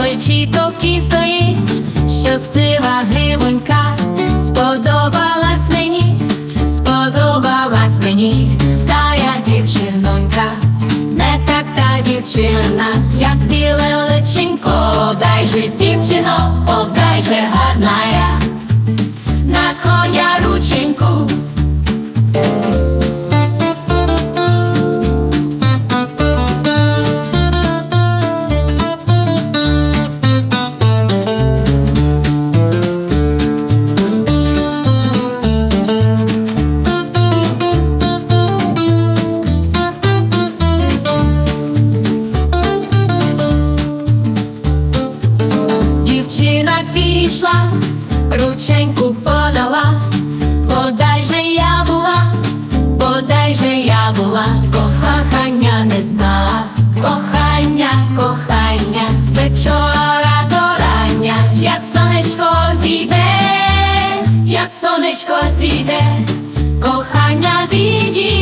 Ой, чи то в стоїть, що сива гривонька, сподобалась мені, сподобалась мені, та я дівчинонька, не так та дівчина, як біле личенько, дай же дівчино, подай же гарна я, на коня рученьку. Пішла, рученьку подала, подай же я була, подай же я була, кохання не знала, кохання, кохання, з вечора до рання, як сонечко зійде, як сонечко зійде, кохання відійде.